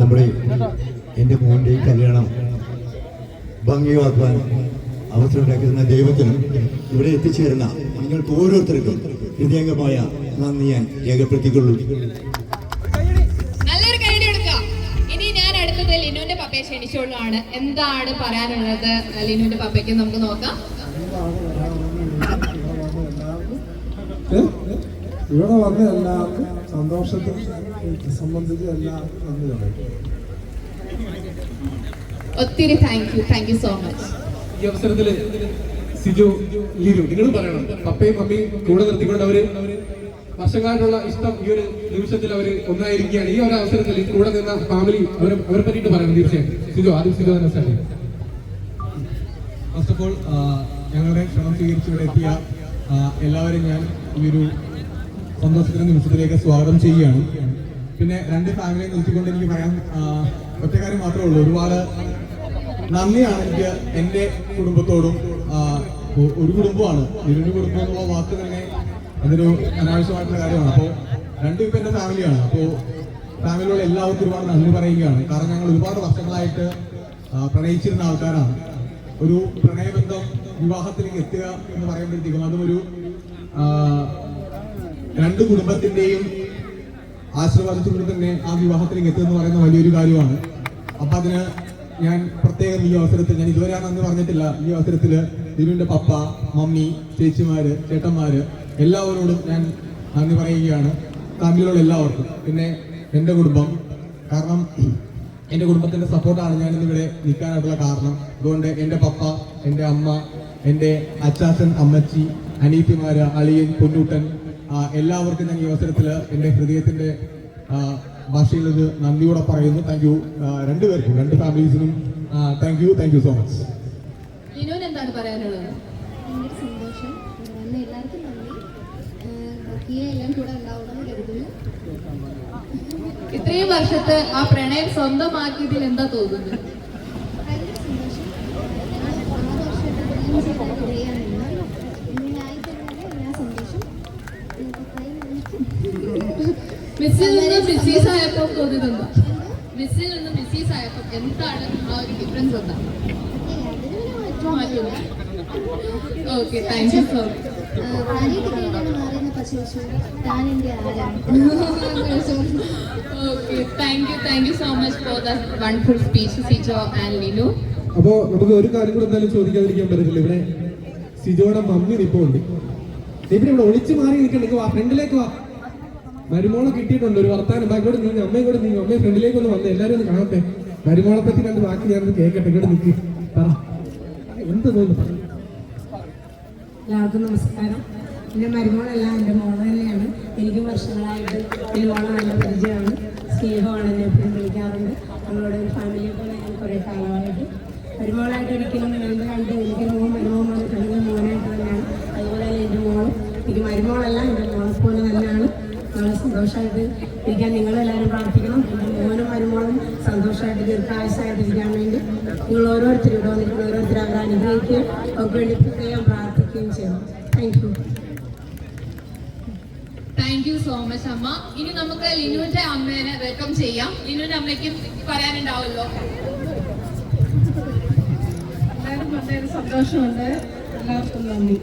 നമ്മുടെ എന്റെ മോന്റെ ഈ കല്യാണം അവസരം ഉണ്ടാക്കുന്ന ദൈവത്തിനും ഇവിടെ എത്തിച്ചേരുന്ന നിങ്ങൾക്ക് ഓരോരുത്തർക്കും ഹൃദയംഗമായ നന്ദി ഞാൻ രേഖപ്പെടുത്തിക്കൊള്ളൂ. കൊടുക്കുക ഇനി ഞാൻ അടുത്തത് പപ്പയെ ക്ഷണിച്ചോളാണ് എന്താണ് പറയാനുള്ളത്? ലിനുവിന്റെ പപ്പയ്ക്ക് നമുക്ക് നോക്കാം. ഇവിടെ വന്ന എല്ലാവർക്കും സന്തോഷത്തിൽ സംബന്ധിച്ച് എല്ലാവർക്കും നന്ദി പറയും ഒത്തിരി thank you thank you so much ഈ അവസരത്തിൽ സിജു ലിരു നിങ്ങൾ പറയണം. പപ്പയും മമ്മിയും കൂടെ നിർത്തിക്കൊണ്ട് അവർ വർഷങ്ങളായിട്ടുള്ള ഇഷ്ടം ഈ ഒരു നിമിഷത്തിൽ അവർ ഒന്നായിരിക്കുകയാണ്. ഈ ഒരു അവസരത്തിൽ കൂടെ നിന്ന ഫാമിലി അവരെ അവരെ പറ്റിയിട്ട് പറയണം തീർച്ചയായും. സിജു ആദ്യം സിജു തന്നെ സ്റ്റാർട്ട് ഫസ്റ്റ് ഓഫ് ഓൾ ഞങ്ങളുടെ ക്ഷണം സ്വീകരിച്ച് ഇവിടെ എത്തിയ എല്ലാവരും എല്ലാവരെയും ഞാൻ ഈ ഒരു സന്തോഷത്തിന്റെ നിമിഷത്തിലേക്ക് സ്വാഗതം ചെയ്യുകയാണ്. പിന്നെ രണ്ട് ഫാമിലിയെ നിർത്തിക്കൊണ്ട് എനിക്ക് പറയാൻ ഒറ്റ കാര്യം മാത്രമേ ഉള്ളൂ. ഒരുപാട് നന്ദിയാണ് എനിക്ക് എന്റെ കുടുംബത്തോടും ഒരു കുടുംബമാണ് ഇരുണ്ട് കുടുംബം എന്നുള്ള വാക്ക് തന്നെ അതൊരു അനാവശ്യമായിട്ടുള്ള കാര്യമാണ്. അപ്പോൾ രണ്ടും ഇപ്പം എന്റെ ഫാമിലിയാണ് അപ്പോൾ ഫാമിലിയോട് എല്ലാവർക്കും ഒരുപാട് നന്ദി പറയുകയാണ്. കാരണം ഞങ്ങൾ ഒരുപാട് വർഷങ്ങളായിട്ട് പ്രണയിച്ചിരുന്ന ആൾക്കാരാണ്. ഒരു പ്രണയബന്ധം വിവാഹത്തിലേക്ക് എത്തുക എന്ന് പറയുമ്പോഴത്തേക്കും അതും ഒരു രണ്ട് കുടുംബത്തിന്റെയും ആശീർവാദത്തിലൂടെ തന്നെ ആ വിവാഹത്തിലേക്ക് എത്തുക എന്ന് പറയുന്ന വലിയൊരു കാര്യമാണ്. അപ്പൊ അതിന് ഞാൻ പ്രത്യേകം ഈ അവസരത്തിൽ ഞാൻ ഇതുവരെ അന്ന് പറഞ്ഞിട്ടില്ല. ഈ അവസരത്തിൽ ദിനുവിന്റെ പപ്പ മമ്മി ചേച്ചിമാര് ചേട്ടന്മാര് എല്ലാവരോടും ഞാൻ നന്ദി പറയുകയാണ്. ഫാമിലിയിലുള്ള എല്ലാവർക്കും. പിന്നെ എന്റെ കുടുംബം. കാരണം എന്റെ കുടുംബത്തിന്റെ സപ്പോർട്ടാണ് ഞാൻ ഇന്നിവിടെ നിൽക്കാനായിട്ടുള്ള കാരണം. അതുകൊണ്ട് എന്റെ പപ്പ എന്റെ അമ്മ എന്റെ അച്ചാച്ചൻ അമ്മച്ചി അനീത്തിമാര് അളിയൻ പൊന്നൂട്ടൻ എല്ലാവർക്കും ഞാൻ ഈ അവസരത്തിൽ എന്റെ ഹൃദയത്തിന്റെ ഭാഷയിൽ ഒരു നന്ദിയോടെ പറയുന്നു. താങ്ക് യു രണ്ടുപേർക്കും രണ്ട് ഫാമിലീസിനും thank you thank you so much എന്താണ് പറയാനുള്ളത്? ഭയങ്കര സന്തോഷം. എല്ലാവർക്കും നന്ദി. എല്ലാം കൂടെ ഉണ്ടാവണമെന്ന് കരുതുന്നു. ഇത്രയും വർഷത്തെ ആ പ്രണയം സ്വന്തമാക്കിയതിൽ എന്താ തോന്നുന്നത്? മിസ്സിൽ സോ അപ്പോ നമുക്ക് ഒരു കാര്യം കൂടെ എന്തായാലും ചോദിക്കാതിരിക്കാൻ പറ്റത്തില്ല. ഇവിടെ സിജോയുടെ മമ്മി നിപ്പുണ്ട്. ഉണ്ട് ഇവിടെ ഒളിച്ചു മാറി നിൽക്കണ്ടെങ്കിൽ ഫ്രണ്ടിലേക്ക് വാ. മരുമോളെ കിട്ടിയിട്ടുണ്ട് ഒരു വർത്താനം. ബാക്കിയോട് നീങ്ങി അമ്മയും കൂടെ നീങ്ങി. അമ്മയും ഫ്രണ്ടിലേക്ക് ഒന്ന് വന്ന് എല്ലാവരും ഒന്ന് കാണട്ടെ. മരുമോളെ പറ്റി രണ്ട് വാക്ക് ഞാനൊന്ന് കേൾക്കട്ടെ ഇങ്ങോട്ട് നിൽക്കി പറ. എന്ത് തോന്നുന്നു? എല്ലാവർക്കും നമസ്കാരം. എന്റെ മരുമോളല്ല എന്റെ മോൾ തന്നെയാണ്. എനിക്ക് വർഷങ്ങളായിട്ട് എന്റെ മോളെ നല്ല പരിചയമാണ്. സ്നേഹമാണ് എന്നെ എപ്പോഴും വിളിക്കാറുണ്ട്. ഞങ്ങളുടെ ഫാമിലിയെ പോലെ ഞാൻ കുറേ കാലമായിട്ട് മരുമോളായിട്ട് ഒരിക്കലും രണ്ട് കണ്ട്? എനിക്ക് മോൻ മരുമോൻ മോനായിട്ട് തന്നെയാണ്. അതുപോലെ തന്നെ എന്റെ മോളും എനിക്ക് മരുമോളല്ല എന്റെ മോളെ പോലെ തന്നെയാണ് വളരെ സന്തോഷമായിട്ട് ഇരിക്കാൻ നിങ്ങളെല്ലാവരും പ്രാർത്ഥിക്കണം. എന്റെ മോനും മരുമോളും സന്തോഷമായിട്ട് ദീർഘായുസായിട്ടിരിക്കാൻ വേണ്ടി നിങ്ങൾ ഓരോരുത്തരും ഇവിടെ വന്നിട്ട് ഓരോരുത്തരും അവരെ അനുഗ്രഹിക്കുകയും അവർക്ക് വേണ്ടി പ്രത്യേകം പ്രാർത്ഥിക്കുകയും ചെയ്യണം. Thank you thank you so much അമ്മ. ഇനി നമുക്ക് ലിനുവിന്റെ അമ്മേനെ വെൽക്കം ചെയ്യാം. ലിനുവിന്റെ അമ്മയ്ക്ക് പറയാനുണ്ടാവുമല്ലോ. എല്ലാവരും വളരെ സന്തോഷമുണ്ട്. എല്ലാവർക്കും നന്ദി.